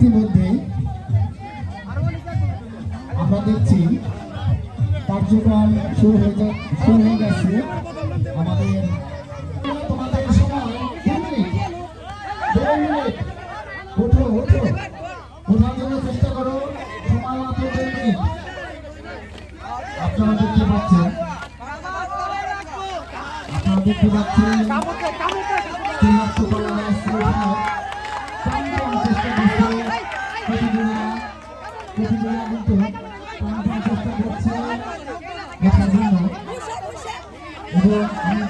ইতিমধ্যে আমরা দেখছি কার্যক্রম শুরু হয়ে শুরু হয়ে গেছে আমাদের আপনারা দেখতে পাচ্ছেন। আপনারা দেখতে পাচ্ছেন। দেখার জন্য এবং আমি দেখতে পাচ্ছি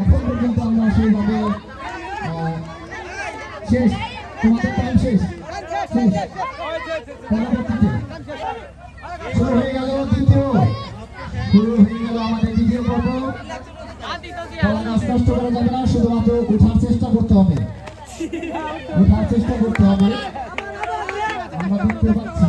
এখন পর্যন্ত আমরা সেইভাবে শেষ তোমাদের টাইম শেষ শেষ। পরবর্তীতে শুরু হয়ে গেল দ্বিতীয় শুরু হয়ে গেল আমাদের দ্বিতীয় পর্ব। আস্তে করা যাবে না শুধুমাত্র উঠার চেষ্টা করতে হবে। উঠার চেষ্টা করতে হবে। আমরা দেখতে পাচ্ছি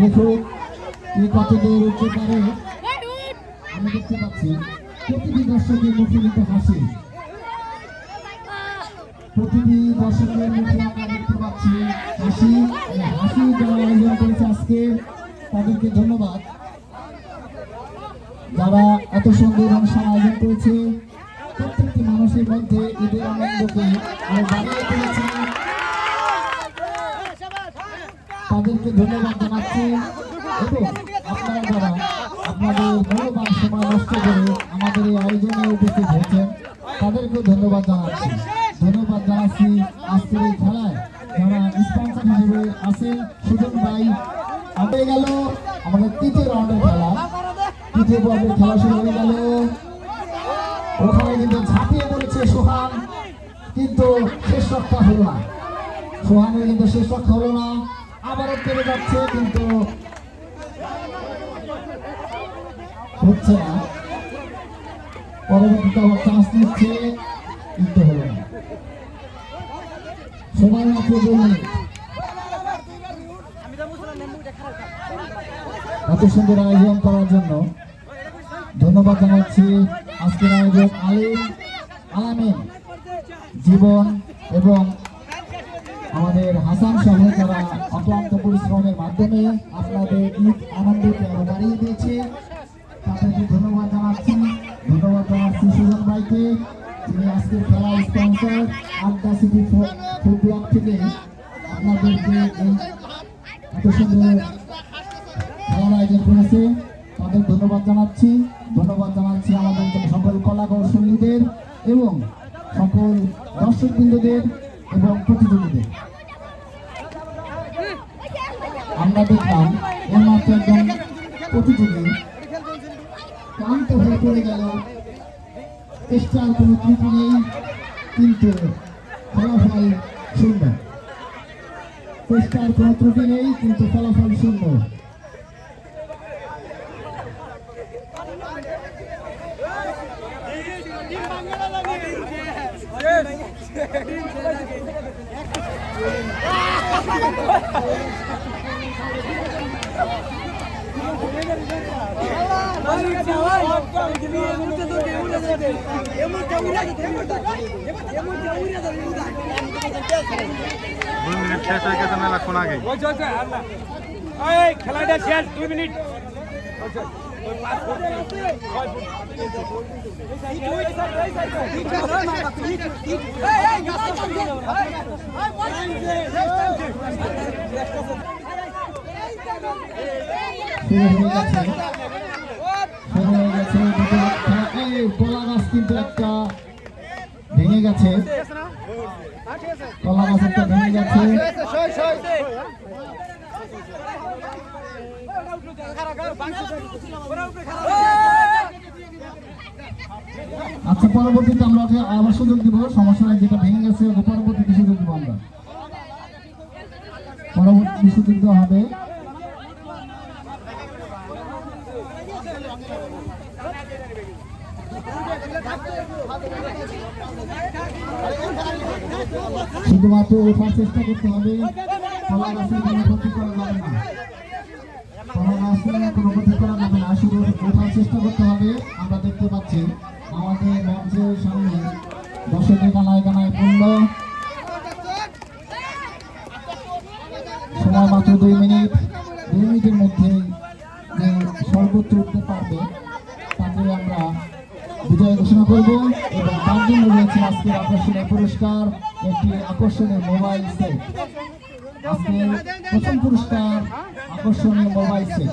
দেখুন এই কতদূর আমি দেখতে পাচ্ছি, প্রতিটি দর্শকের মুখে কিন্তু হাসি। প্রতিটি মুখে আমরা দেখতে পাচ্ছি হাসি আয়োজন করেছে আজকে, তাদেরকে ধন্যবাদ। যারা এত সুন্দর অনুষ্ঠান আয়োজন করেছে, প্রত্যেকটি মানুষের মধ্যে ঈদের আনন্দকে আরও বাড়িয়ে তুলেছে। তাদেরকে ধন্যবাদ জানাচ্ছি এবং আপনারা যারা আপনাদের মূল্যবান সময় নষ্ট করে আমাদের এই আয়োজনে উপস্থিত হয়েছেন, তাদেরকেও ধন্যবাদ জানাচ্ছি। ধন্যবাদ জানাচ্ছি আজকের এই খেলায় যারা স্পন্সর হিসেবে আছেন, সুজন ভাই হয়ে গেল আমাদের তৃতীয় রাউন্ডের খেলা। তৃতীয় পর্বের খেলা শুরু হয়ে গেল। যাচ্ছে, কিন্তু হচ্ছে না। পরবর্তীতে আবার চান্স নিচ্ছে, কিন্তু হলো না। সময় মাত্র দু এত সুন্দর আয়োজন করার জন্য ধন্যবাদ জানাচ্ছি আজকের আয়োজক আলিম, আলামিন, জীবন এবং আমাদের হাসান সহ যারা অক্লান্ত পরিশ্রমের মাধ্যমে আপনাদের ঈদ আনন্দকে আরও বাড়িয়ে দিয়েছে। তাদেরকে ধন্যবাদ জানাচ্ছি। ধন্যবাদ জানাচ্ছি সুজন ভাইকে। তিনি আজকের খেলার স্পন্সর আড্ডা সিটি ফুড ব্লক থেকে। আপনাদেরকে এই এত সুন্দর খেলার আয়োজন করেছে। তাদের ধন্যবাদ জানাচ্ছি। ধন্যবাদ জানাচ্ছি আমাদের সকল কলা কৌশলী প্রতিযোগীদের এবং সকল দর্শকবৃন্দদের। এবং প্রতিযোগীদের। আমরা দেখলাম এর মাত্র একজন প্রতিযোগী। ক্লান্ত হয়ে পড়ে গেল। চেষ্টার কোনো ত্রুটি নেই, কিন্তু ফলাফল সুন্দর চেষ্টার কোনো ত্রুটি নেই, কিন্তু ফলাফল সুন্দর দুই মিনিট শেষ হয়ে গেছে মেলাক্ষণ আগে খেলাটা শেষ দুই মিনিট। শুরু কলা গাছ কিন্তু একটা ভেঙে গেছে। কলা গাছ একটা ভেঙে গেছে আচ্ছা পরবর্তীতে আমরা ওকে আবার সুযোগ দিব। সমস্যা নাই, যেটা ভেঙে গেছে পরবর্তীতে সুযোগ দিব আমরা। পরবর্তী সুযোগ দেওয়া হবে। শুধুমাত্র ওঠার চেষ্টা করতে হবে। ক্ষতি করা যাবে না। কোনো ক্ষতি করা যাবে না শুধু ওঠার চেষ্টা করতে হবে আমরা দেখতে পাচ্ছি আমাদের মঞ্চের সামনে দর্শকের গানায় গানায় পূর্ণ সময় মাত্র দুই মিনিট দুই মিনিটের মধ্যেই যে সর্বোচ্চ উঠতে পারবে তাকে আমরা বিজয় ঘোষণা করব এবং তার জন্য রয়েছে আজকের আকর্ষণীয় পুরস্কার, একটি আকর্ষণীয় মোবাইল সেট। আজকের প্রথম পুরস্কার আকর্ষণীয় মোবাইল সেট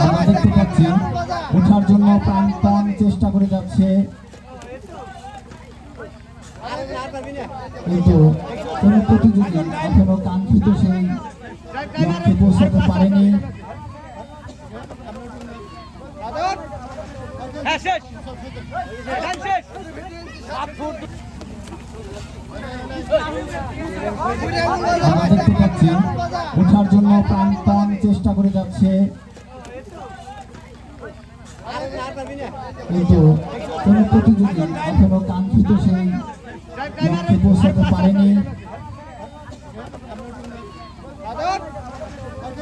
আমরা দেখতে পাচ্ছি ওঠার জন্য প্রাণপণ চেষ্টা করে যাচ্ছে। কিন্তু কোন প্রতিযোগী এখনও কাঙ্ক্ষিত সেই লক্ষ্যে পৌঁছাতে পারেনি আমরা ওঠার জন্য প্রাণপণ চেষ্টা করে যাচ্ছে কিন্তু কোন প্রতিযোগী এখনও কাঙ্ক্ষিত সেই লক্ষ্যে পৌঁছাতে পারেনি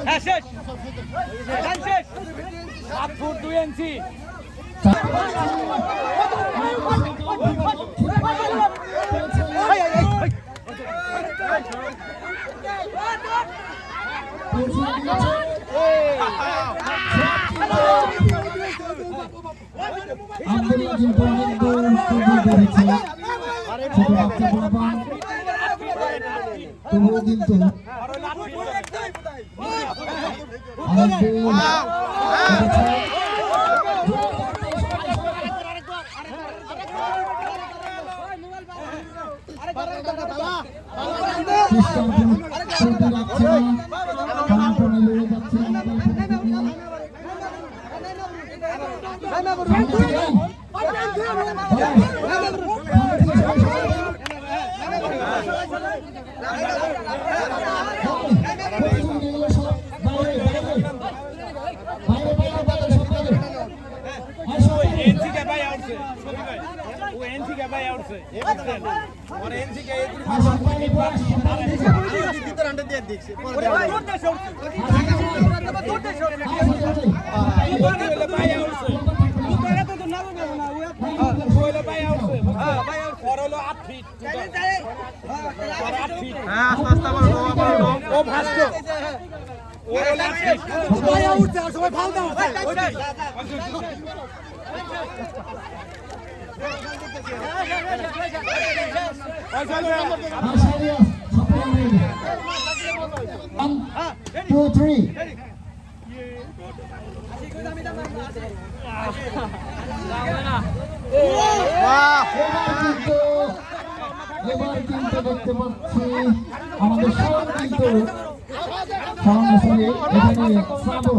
হ্যাঁ শেষ। খেলা শেষ। সাত ফুট দুই ইঞ্চি আব্দুল্লাহ কিন্তু অনেক দূর পর্যন্ত বেড়েছে ছোট বাচ্চা পোলাপান তবুও কিন্তু অনেক দূর ও এনসি কে ভাই আউটছে ওর এনসি কে এই পাঁচ পয়েন্ট পাঁচ আর এই ভিতর আন্ডার দিয়ে দেখছে পরে ভাই দৌড়তে শর্টছে দৌড়তে শর্টছে এই বলে ভাই আউটছে ও তো এটা তো না লাগে না ও বলে ভাই আউটছে হ্যাঁ ভাই আউটছে ওর হলো 8 ফিট চলে চলে হ্যাঁ 8 ফিট হ্যাঁ আস্তে আস্তে বলো ও বলো ও ভাসছো সবাই উঠছে আর সবাই ফাল দাও two, three. এবার কিন্তু দেখতে পাচ্ছি আমাদের সব কিন্তু এখানে শ্রাবণ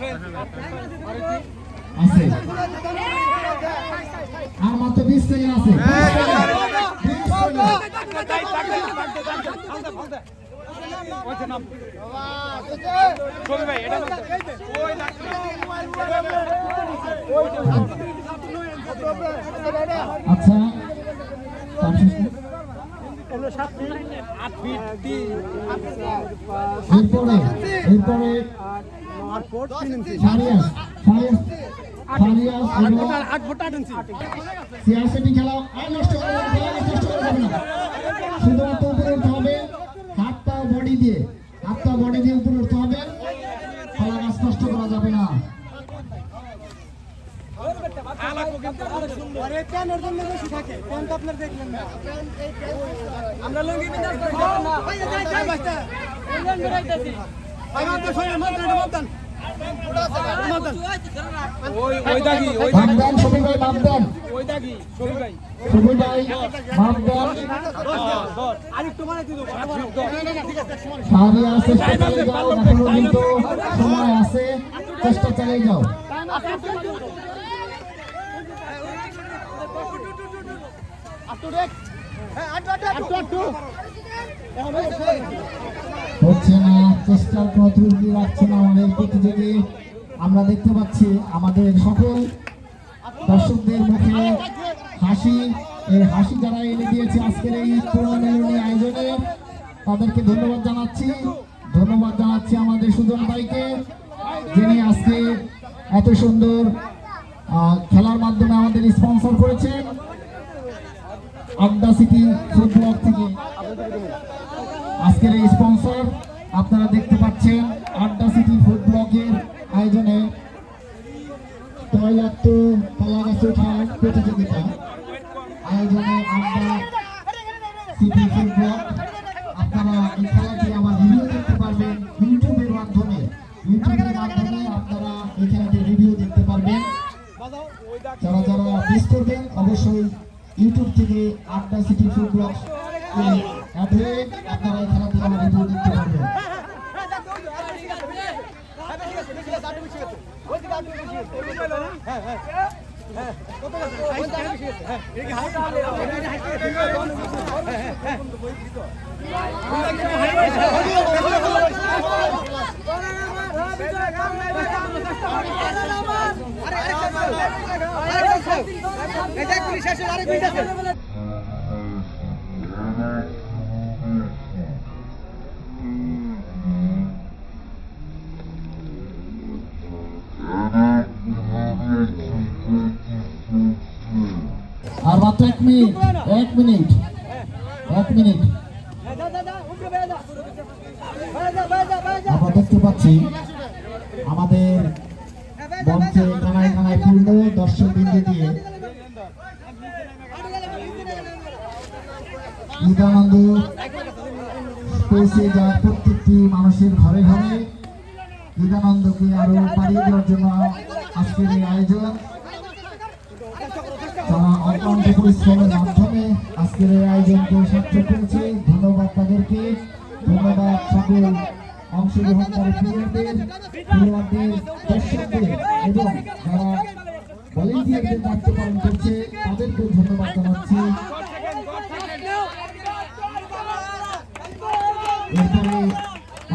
হ্যাঁ, আছে আর মাত্র বিশ সেকেন্ড আছে আচ্ছা এরপরে এরপরে সিআরসিটি খেলা আর নষ্ট করা যাবে না, শুধুমাত্র উপরে উঠতে হবে হাতটা বডি দিয়ে হাতটা বডি দিয়ে উপরে উঠতে হবে। খেলা গাছ নষ্ট করা যাবে না। আমরা লুঙ্গি না মানে সময় আছে চেষ্টা চালিয়ে যাও আটটু দেখ হ্যাঁ আটটু আটটু আটটু এখন হচ্ছে না, চেষ্টার কোনো ত্রুটি রাখছে না আমাদের প্রতিযোগী। আমরা দেখতে পাচ্ছি আমাদের সকল দর্শকদের মুখে হাসি। এই হাসি যারা এনে দিয়েছে আজকের এই টুর্নামেন্টের আয়োজনে, তাদেরকে ধন্যবাদ জানাচ্ছি। ধন্যবাদ জানাচ্ছি আমাদের সুজন ভাইকে, যিনি আজকে এত সুন্দর খেলার মাধ্যমে আমাদের স্পন্সর করেছেন। আড্ডা সিটি ফুড ব্লক থেকে। আজকের এই স্পন্সর আপনারা দেখতে পাচ্ছেন আড্ডা সিটি ফুড ব্লকের আয়োজনে তৈলাক্ত কলা গাছ ওঠার প্রতিযোগিতা। আয়োজনে আড্ডা সিটি ফুড ব্লক আপনারা এই খেলাটি আবার রিভিউ দেখতে পারবেন ইউটিউবের মাধ্যমে। ইউটিউবের মাধ্যমে আপনারা এই খেলাটি রিভিউ দেখতে পারবেন। যারা যারা মিস করবেন, অবশ্যই ইউটিউব থেকে আড্ডা সিটি ফুড ব্লগ অ্যাড হয়ে আপনারা এই খেলাটি আমার রিভিউ দেখতে পারবেন আর মাত্র এক মিনিট এক মিনিট এক মিনিট। আমরা দেখতে পাচ্ছি আমাদের মঞ্চে কানায় কানায় পূর্ণ দর্শক বিন্দু দিয়ে। ঈদানন্দ পেয়েছে যা প্রত্যেকটি মানুষের ঘরে ঘরে। ঈদানন্দকে আরও বাড়িয়ে দেওয়ার জন্য আজকের এই আয়োজন। তারা অক্লান্ত পরিশ্রমের মাধ্যমে আজকের এই আয়োজনকে সার্থক করেছে। ধন্যবাদ তাদেরকে। ধন্যবাদ সকল অংশগ্রহণকারী প্লেয়ারদের খেলোয়াড়দের দর্শকদের এবং যারা ভলেন্টিয়ারদের দায়িত্ব পালন করছে, তাদেরকেও ধন্যবাদ জানাচ্ছি। এরপরে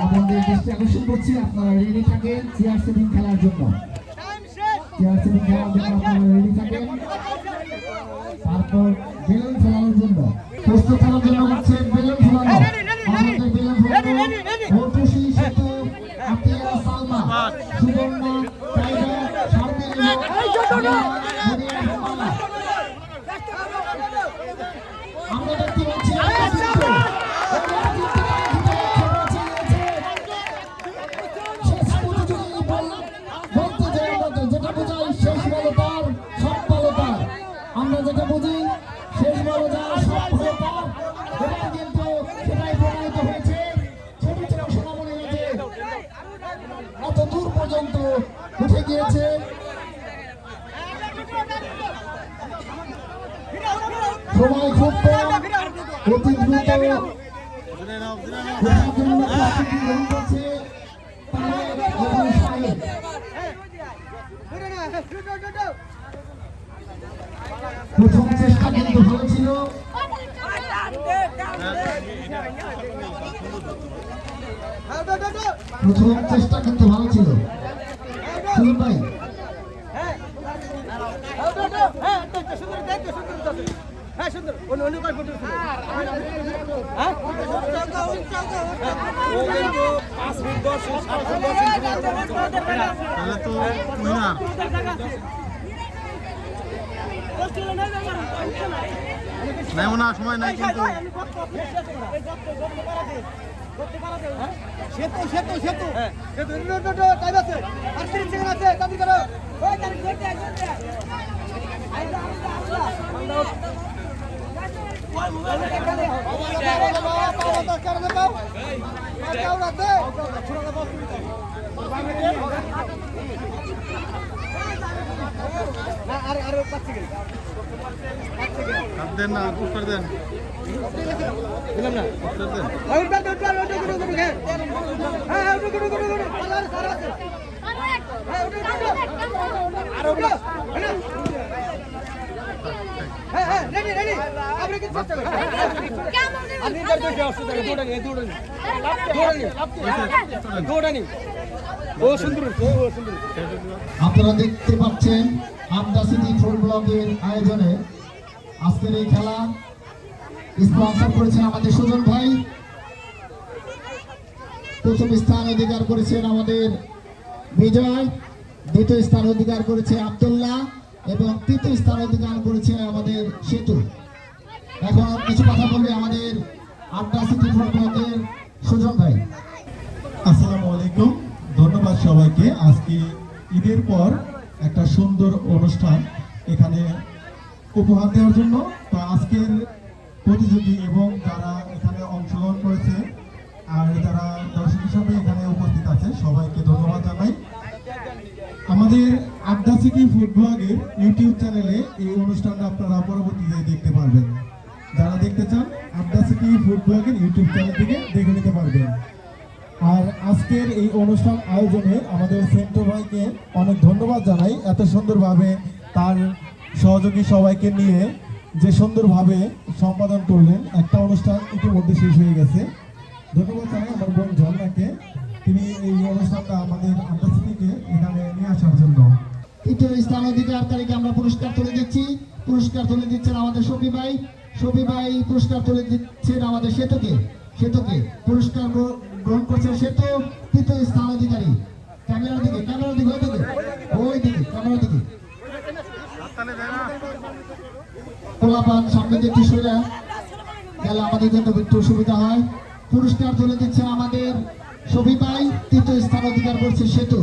আপনাদের দৃষ্টি আকর্ষণ করছি, আপনারা রেডি থাকেন চেয়ার সেভিং খেলার জন্য। চেয়ার সেভিং খেলার জন্য আপনারা রেডি থাকেন। তারপর বেলুন ফেলানোর জন্য। প্রস্তুত করার জন্য হচ্ছে বেলুন ফেলানো আমাদের বেলুন ফেলানো ঐতসী সেতু আতিয়া সালমা সুবর্ণা টাইগার শারমিন উঠে গিয়েছে। সময় খুব অতি দ্রুত প্রথম চেষ্টা কিন্তু ভালো ছিল। প্রথম চেষ্টা কিন্তু ভালো ছিল। সুনীল ভাই হ্যাঁ হ্যাঁ তাহলে তো উইনার সময় নাই কিন্তু সেতু সেতু সেতু। সেতু টাইম আছে আর তিরিশ সেকেন্ড আছে তাড়াতাড়ি করো। আর আর পাঁচ সেকেন্ড হাত দেন না পুষ্কার দেন। দিলাম না। পুষ্কার দেন। উঠবে উঠবে উঠবে উঠবে উঠবে হ্যাঁ। হ্যাঁ উঠবে উঠবে উঠবে উঠবে আল্লাহ সারা আছে হ্যাঁ উঠবে উঠবে আর উঠবে হ্যাঁ। হ্যাঁ রেডি রেডি। আপনি কি চেষ্টা আপনি তার দেখে আসছে দৌড়ানি দৌড়ানি দৌড়ানি দৌড়ানি ও সুন্দর ও সুন্দর। আপনারা দেখতে পাচ্ছেন আমদা সিটি ফুড ব্লগের আয়োজনে আজকের এই খেলা স্পন্সর করেছেন আমাদের সুজন ভাই। প্রথম স্থান অধিকার করেছেন আমাদের বিজয়, দ্বিতীয় স্থান অধিকার করেছে আব্দুল্লাহ এবং তৃতীয় স্থান অধিকার করেছে আমাদের সেতু। এখন কিছু কথা বলবে আমাদের আড্ডা সিটি ফুড ব্লগের সুজন ভাই। আসসালামু আলাইকুম। ধন্যবাদ সবাইকে। আজকে ঈদের পর একটা সুন্দর অনুষ্ঠান এখানে উপহার দেওয়ার জন্য তো আজকের প্রতিযোগী এবং যারা এখানে অংশগ্রহণ করেছে আর যারা দর্শক হিসাবে এখানে উপস্থিত আছে, সবাইকে ধন্যবাদ জানাই। আমাদের আড্ডা সিটি ফুড ব্লগের ইউটিউব চ্যানেলে এই অনুষ্ঠানটা আপনারা পরবর্তীতে দেখতে পারবেন। যারা দেখতে চান, আড্ডা সিটি ফুড ব্লগের ইউটিউব চ্যানেল থেকে দেখে নিতে পারবেন। আর আজকের এই অনুষ্ঠান আয়োজনে আমাদের সেন্টো ভাইকে অনেক ধন্যবাদ জানাই। এত সুন্দরভাবে তার সহযোগী সবাইকে নিয়ে যে সুন্দরভাবে সম্পাদন করলেন, একটা অনুষ্ঠান ইতিমধ্যে শেষ হয়ে গেছে। ধন্যবাদ জানাই আমার বোন ঝর্ণাকে তিনি এই অনুষ্ঠানটা আমাদের আন্ডারসিটিকে এখানে নিয়ে আসার জন্য। তৃতীয় স্থান অধিকারকারীকে আমরা পুরস্কার তুলে দিচ্ছি। পুরস্কার তুলে দিচ্ছেন আমাদের সবি ভাই। সবি ভাই পুরস্কার তুলে দিচ্ছেন আমাদের সেতুকে। সেতুকে পুরস্কার গ্রহ- গ্রহণ করছেন সেতু। তৃতীয় স্থান অধিকারী। ক্যামেরার দিকে ক্যামেরার দিকে ওই দিকে ওই দিকে ক্যামেরার দিকে। পোলাপান সামনে দিয়ে কিশোরা গেলে আমাদের জন্য একটু সুবিধা হয়। পুরস্কার তুলে দিচ্ছে আমাদের সবি ভাই তৃতীয় স্থান অধিকার করছে সেতু।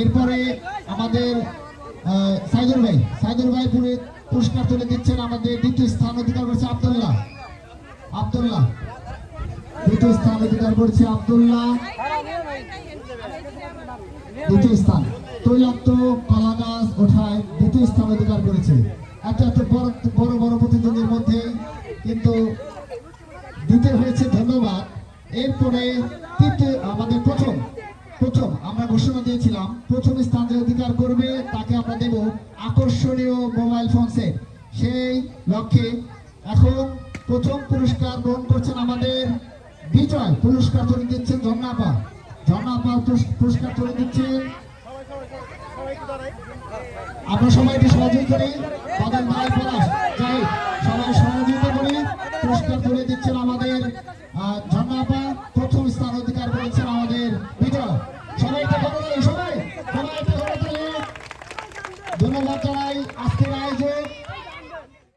এরপরে আমাদের সাইদুর ভাই সাইদুর ভাই পুরে পুরস্কার তুলে দিচ্ছেন আমাদের দ্বিতীয় স্থান অধিকার করছে আব্দুল্লাহ। আব্দুল্লাহ, দ্বিতীয় স্থান অধিকার করছে আব্দুল্লাহ। দ্বিতীয় স্থান। তৈলাক্ত কলা গাছ ওঠায় দ্বিতীয় স্থান অধিকার করেছে। এত এত বড় বড় বড় প্রতিদ্বন্দ্বীর মধ্যে কিন্তু দিতে হয়েছে ধন্যবাদ। এরপরে তৃতীয় আমাদের প্রথম প্রথম আমরা ঘোষণা দিয়েছিলাম, প্রথম স্থান